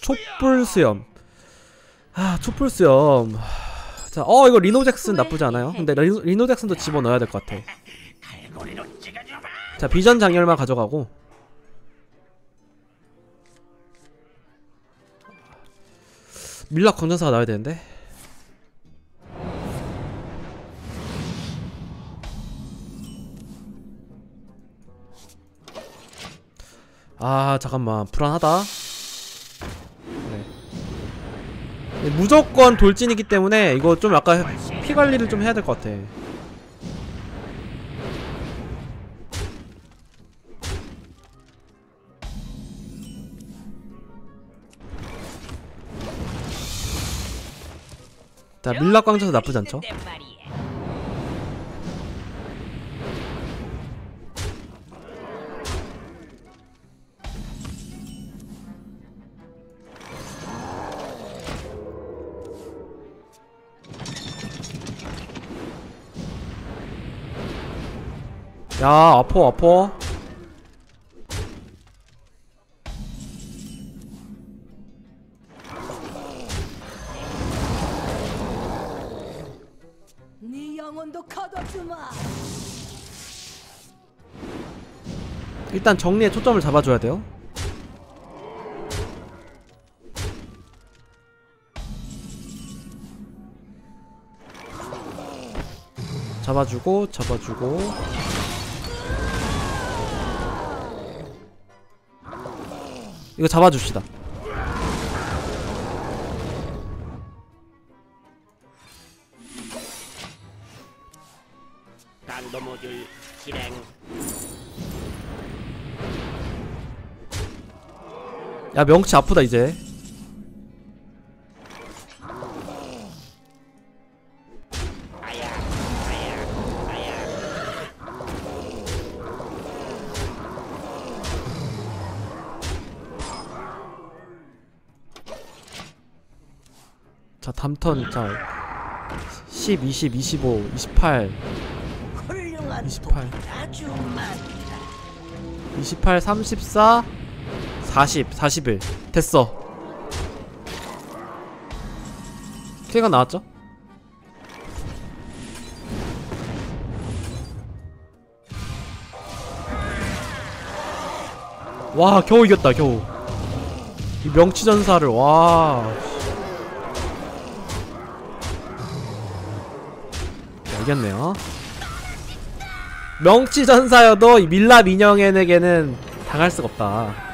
촛불 수염. 아, 촛불 수염. 자, 어 이거 리노 잭슨 나쁘지 않아요. 근데 리노, 잭슨도 집어 넣어야 될 것 같아. 자, 비전 장렬만 가져가고. 밀락 광전사가 나와야 되는데. 아 잠깐만 불안하다 무조건 돌진이기 때문에 이거 좀 약간 피 관리를 좀 해야 될 것 같아 자 밀락 광전사 나쁘지 않죠 야 아파 아파 네 영혼도. 일단 정리에 초점을 잡아줘야 돼요. 잡아주고 잡아주고 이거 잡아줍시다. 강도 모듈 실행. 야 명치 아프다 이제 자 담턴 자 10, 20, 25, 28 훌륭한 28독 아주 많다. 28, 34, 40, 41 됐어. 피해가 나왔죠? 와 겨우 이겼다 겨우. 이 명치전사를 와 이겼네요. 명치전사여도 이 밀랍 인형에게는 당할 수가 없다